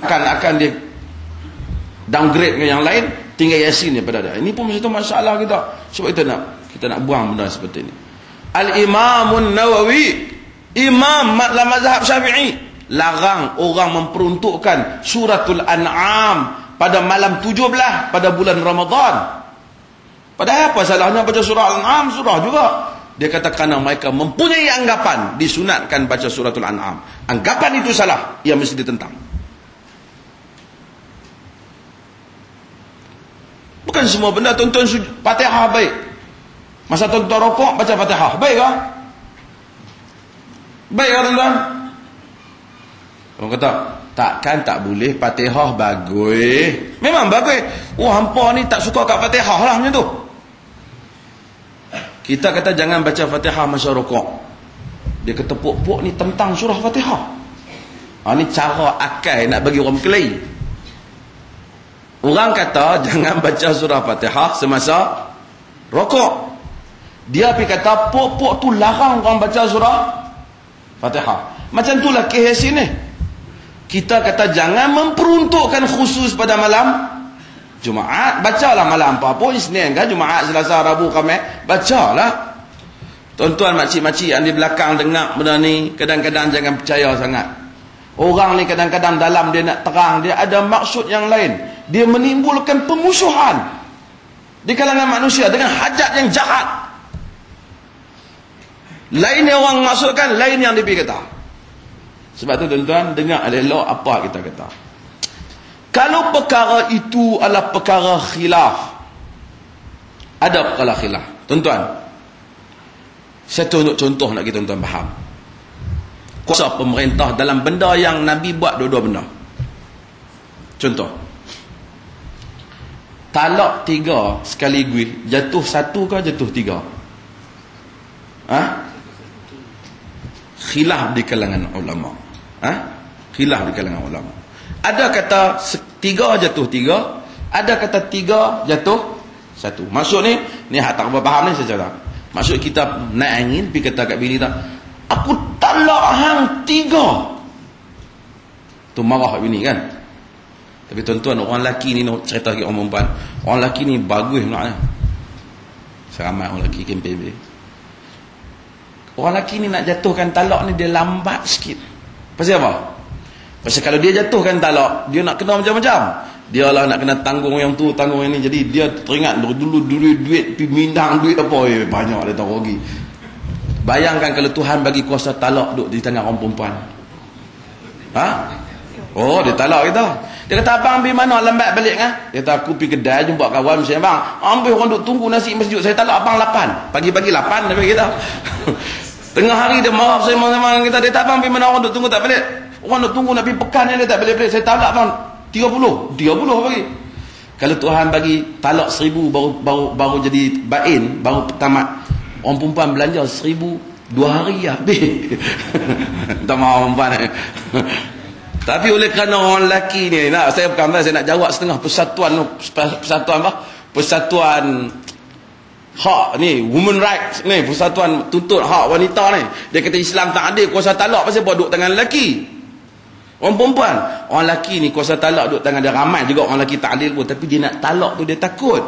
akan akan dia downgrade dengan yang lain tinggal yasin daripada dia. Ini pun satu masalah kita. Sebab kita nak kita nak buang benda seperti ini. Al-imamun nawawi imam dalam mazhab syafi'i larang orang memperuntukkan suratul an'am pada malam 17 pada bulan Ramadan. Padahal apa salahnya baca surah al-an'am? Surah juga. Dia kata kerana mereka mempunyai anggapan disunatkan baca suratul an'am. Anggapan itu salah. Ia mesti ditentang Bukan semua benda tuan-tuan Fatihah baik. Masa tuan-tuan rokok baca Fatihah. Baik ke? Baik tuan-tuan? Orang kata, takkan tak boleh Fatihah bagus. Memang bagus. Oh, hampa ni tak suka kat Fatihah lah macam tu. Kita kata jangan baca Fatihah masa rokok. Dia kata pok-pok ni tentang surah Fatihah. Ha, ni cara akal nak bagi orang berkelahi. Orang kata jangan baca surah Fatihah semasa rokok. Dia pergi kata pok-pok tu larang orang baca surah Fatihah. Macam itulah kes ini. Kita kata jangan memperuntukkan khusus pada malam Jumaat. Bacalah malam apa-apa. Isnin kan Jumaat, Selasa, Rabu, Khamis. Bacalah. Tuan-tuan makcik-makcik yang di belakang dengar benda ni. Kadang-kadang jangan percaya sangat. Orang ni kadang-kadang dalam dia nak terang. Dia ada maksud yang lain dia menimbulkan pemusuhan di kalangan manusia dengan hajat yang jahat. Lain yang orang maksudkan lain yang lebih kata. Sebab tu tuan-tuan dengar elok apa kita kata. Kalau perkara itu adalah perkara khilaf ada perkara khilaf. Tuan-tuan saya tunjuk contoh nak kita tuan-tuan faham? Kuasa pemerintah dalam benda yang Nabi buat dua-dua benda. Contoh talak tiga sekaligus. Jatuh satu ke jatuh tiga? Ha? khilaf di kalangan ulama. Ha? khilaf di kalangan ulama. Ada kata tiga jatuh tiga ada kata tiga jatuh satu. Maksud ni ni hak tak faham ni secara maksud kita naik angin pergi kata kat bini tak? Aku talak hang tiga. Tu marah bini kan tapi tuan-tuan orang lelaki ni cerita lagi orang perempuan. Orang lelaki ni bagus sebenarnya. Seramai orang lelaki KMPB. Orang lelaki ni nak jatuhkan talak ni dia lambat sikit. Pasal apa? Pasal kalau dia jatuhkan talak, dia nak kena macam-macam. Dia lah nak kena tanggung yang tu, tanggung yang ni. Jadi dia teringat dulu duit, pi minang duit apa. Eh, banyak dia tahu rugi. Bayangkan kalau Tuhan bagi kuasa talak duduk di tangan orang perempuan. Ha? Oh, dia talak kita. Dia kata abang pergi mana lambat balik kan? Dia kata aku pergi kedai jumpa kawan saya bang. Ambil orang duk tunggu nasi masjid. Saya tak abang lapan. Pagi-pagi lapan dia kita. Tengah hari dia marah saya mana kita. Dia kata abang pergi mana orang duk tunggu tak balik. Orang duk tunggu nak pergi pekan ni dia tak balik-balik. Saya talak bang. 30. 30 bagi. Kalau Tuhan bagi talak seribu baru baru baru jadi bain, baru tamat. Orang perempuan belanja seribu dua hari habis. tak mahu perempuan. Tapi oleh kerana orang lelaki ni, nak saya bukan saya nak jawab setengah persatuan persatuan apa? Persatuan hak ni, women rights ni, persatuan tuntut hak wanita ni. Dia kata Islam tak adil kuasa talak pasal buat duduk tangan lelaki. Orang perempuan, orang lelaki ni kuasa talak duduk tangan dia ramai juga orang lelaki tak adil pun tapi dia nak talak tu dia takut.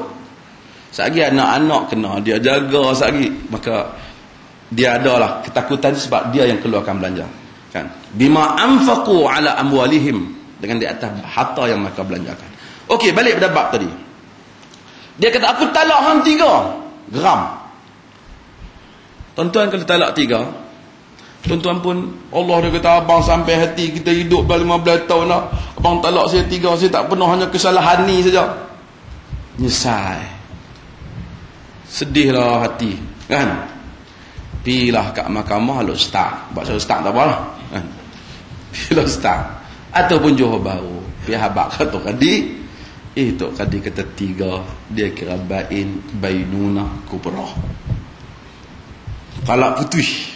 Sagi anak-anak kena dia jaga sagi maka dia adalah ketakutan sebab dia yang keluarkan belanja kan bima anfaqu ala amwalihim. Dengan di atas harta yang mereka belanjakan. Okey balik pada bab tadi. Dia kata aku talak hang tiga. Gram tuan-tuan kalau talak tiga tuan-tuan pun Allah dia kata abang sampai hati kita hidup dah 15 tahun dah abang talak saya tiga saya tak pernah hanya kesalahan ni saja. Nyesal. Sedihlah hati kan pilah kat mahkamah lu start. Buat saya start tak apalah. Bila start. Ataupun Johor Baru Pihak habak kata kadi Eh Tok Kadi kata tiga. Dia kira bain Bainuna kubra Kalau putih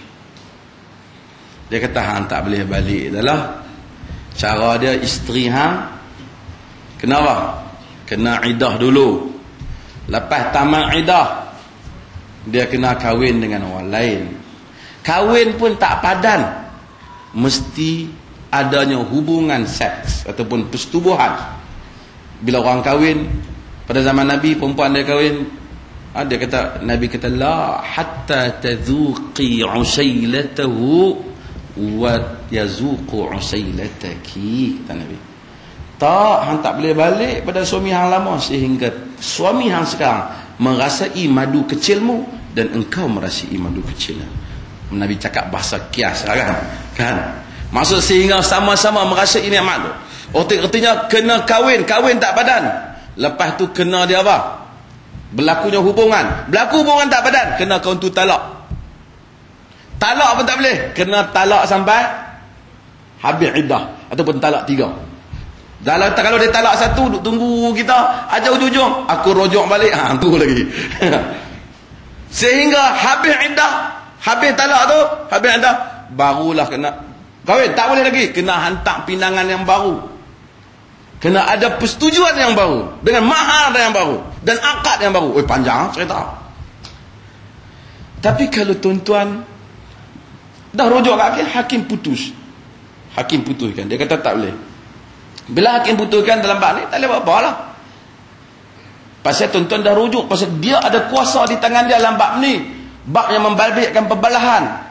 Dia kata hang tak boleh balik adalah Cara dia isteri hang Kenapa? Kena idah dulu. Lepas tamat idah Dia kena kahwin dengan orang lain. Kahwin pun tak padan. Mesti adanya hubungan seks ataupun persetubuhan. Bila orang kahwin pada zaman Nabi perempuan dia kahwin ah, kata Nabi kata la hatta tadhuqi usailatahu wa yazuqu usailataki kata Nabi. Tak hang tak boleh balik pada suami hang lama sehingga suami hang sekarang merasai madu kecilmu dan engkau merasai madu kecilnya Nabi cakap bahasa kias lah kan? Kan? Maksud sehingga sama-sama merasai nikmat tu. Artinya kena kahwin kahwin tak padan lepas tu kena dia apa? Berlakunya hubungan. Berlaku hubungan tak padan kena kau tu talak. Talak pun tak boleh. Kena talak sampai habis iddah. Ataupun talak tiga. Dalam kalau dia talak satu duk tunggu kita aja ujung-ujung aku rojok balik. Ha tu lagi sehingga habis iddah habis talak tu habis iddah barulah kena kahwin tak boleh lagi kena hantar pinangan yang baru Kena ada persetujuan yang baru. Dengan mahar yang baru. Dan akad yang baru. Oh panjang cerita. Tapi kalau tuan-tuan dah rujuk kat hakim, hakim putus. Hakim putuskan. Dia kata tak boleh. Bila hakim putuskan dalam bab ni, tak boleh buat apa lah. Pasal tuan-tuan dah rujuk. Pasal dia ada kuasa di tangan dia dalam bab ni. Bab yang membalikkan perbalahan.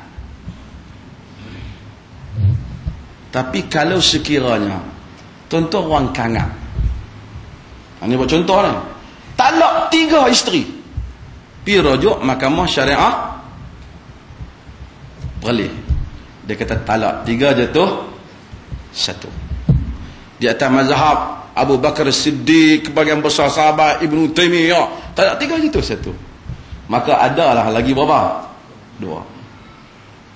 Tapi kalau sekiranya Contoh orang kangat. Ini buat contoh ni. Talak tiga isteri. Pi rujuk mahkamah syariah. Beralih. Dia kata talak tiga jatuh. Satu. Di atas mazhab Abu Bakar Siddiq, bagian besar sahabat Ibn Taymiyah. Talak tiga jatuh satu. Maka adalah lagi berapa? Dua.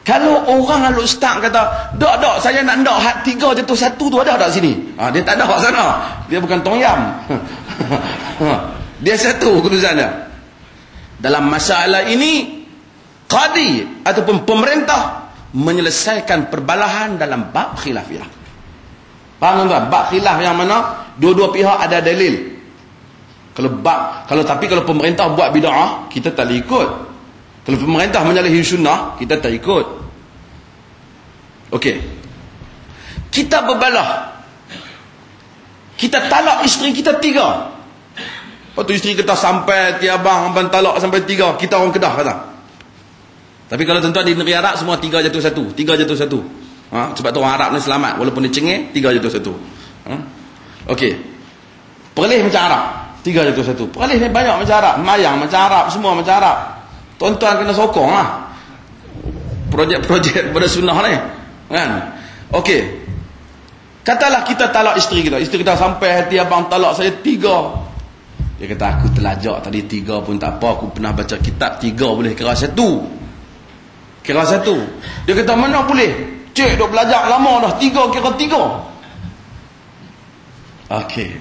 Kalau orang lalu start kata, dok dok saya nak dok hat tiga jatuh satu tu ada tak sini? Ha, dia tak ada kat sana. Dia bukan tongyam. dia satu keputusan dia. Dalam masalah ini, qadi ataupun pemerintah menyelesaikan perbalahan dalam bab khilafiyah. Faham tuan? Bab khilaf yang mana dua-dua pihak ada dalil. Kalau bab, kalau tapi kalau pemerintah buat bid'ah, kita tak ikut. Kalau pemerintah menyalahi sunnah, kita tak ikut. Okey. Kita berbalah. Kita talak isteri kita tiga. Lepas tu isteri kita sampai tiabang abang talak sampai tiga. Kita orang kedah kata. Tapi kalau tuan-tuan di negeri Arab semua tiga jatuh satu. Tiga jatuh satu. Ha? Sebab tu orang Arab ni selamat. Walaupun dia cengih, tiga jatuh satu. Ha? Okey. Perlih macam Arab. Tiga jatuh satu. Perlih ni banyak macam Arab. Mayang macam Arab. Semua macam Arab. Tuan-tuan kena sokong lah. Projek-projek pada sunnah ni. Kan? Okey. Katalah kita talak isteri kita. Isteri kita sampai hati abang talak saya tiga. Dia kata aku telajak tadi tiga pun tak apa. Aku pernah baca kitab tiga boleh kira satu. Kira satu. Dia kata mana boleh? Cik duk belajar lama dah. Tiga kira tiga. Okey.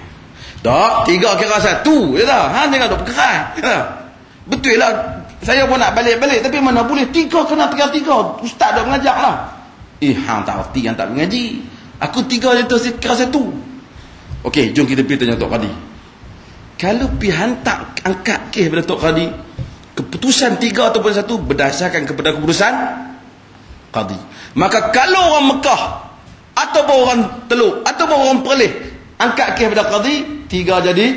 Tak, tiga kira satu. Ya tak? Ha, tengok duk berkeras. Ya. Betul lah. Saya pun nak balik-balik. Tapi mana boleh? Tiga kena tiga-tiga. Ustaz duk mengajar lah. Eh, hang tak erti yang tak mengaji. Aku tiga je tu, kira satu. Okey, jom kita pergi tanya Tok Qadi. Kalau pihan tak angkat kes kepada Tok Qadi, keputusan tiga ataupun satu berdasarkan kepada keputusan Qadi. Maka kalau orang Mekah, ataupun orang Teluk, ataupun orang Perlih, angkat kes kepada Qadi, tiga jadi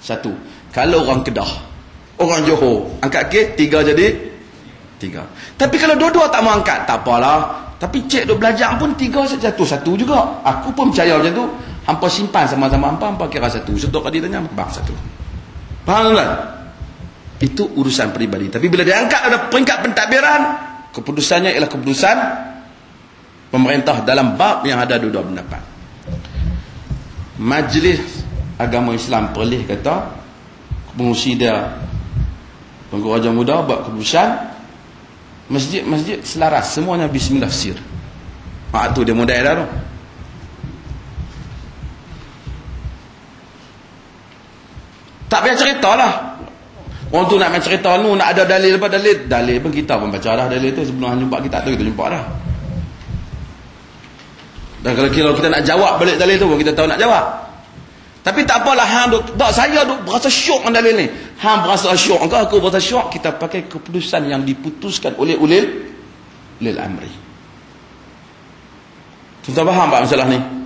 satu. Kalau orang Kedah, orang Johor, angkat kes, tiga jadi tiga. Tapi kalau dua-dua tak mau angkat, tak apalah. Tapi cik duk belajar pun tiga jatuh satu juga. Aku pun percaya macam tu. Hampa simpan sama-sama hampa, hampa kira satu. Setok kali tanya, bang satu. Faham tak? Itu urusan peribadi. Tapi bila dia angkat ada peringkat pentadbiran, keputusannya ialah keputusan pemerintah dalam bab yang ada dua-dua pendapat. Majlis Agama Islam Perlih kata, pengusi dia Tunggu Raja Muda buat keputusan Masjid-masjid selaras semuanya bismillah sir. Mak tu dia modal dah tu. Tak payah cerita lah. Orang tu nak main cerita nu nak ada dalil apa dalil? Dalil pun kita pun baca dah dalil tu sebelum jumpa kita tu kita jumpa dah. Dan kalau kira kita nak jawab balik dalil tu kita tahu nak jawab. Tapi tak apalah hang duk tak saya duk berasa syok dengan dalil ni. Hang berasa syok engkau aku berasa syok kita pakai keputusan yang diputuskan oleh ulil ulil amri. Tuan-tuan faham tak masalah ni?